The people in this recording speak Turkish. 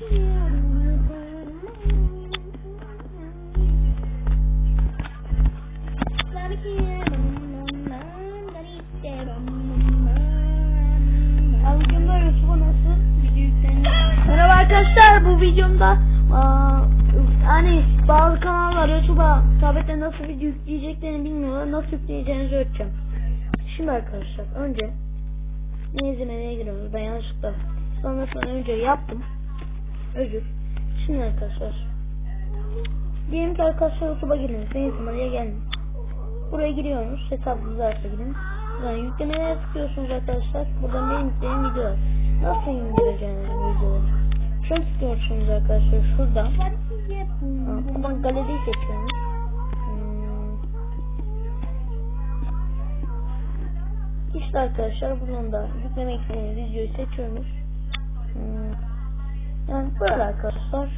Merhaba arkadaşlar bu videomda hani bazı kanallar YouTube'a tablette nasıl video yükleyeceklerini bilmiyorlar. Nasıl yükleyeceğinizi öğreteceğim. Şimdi arkadaşlar önce ne izlemeye giriyoruz ben yanlışlıkla sonrasında önce yaptım. Özür. Şimdi arkadaşlar diyelim ki arkadaşlar YouTube'a girdiniz. Ben izlemeye geldim. Buraya giriyorsunuz. Hesabınızı varsa girin. Buradan yüklemelere tıklıyorsunuz arkadaşlar. Buradan benim yüklediğim videolar. Nasıl indireceğiniz videoları? Şunu tıklıyorsunuz arkadaşlar şuradan. Ha, Buradan galeriyi seçiyorsunuz. Hmm. İşte arkadaşlar buradan da yüklemek istediğiniz videoyu seçiyorsunuz. Hmm. Arkadaşlar.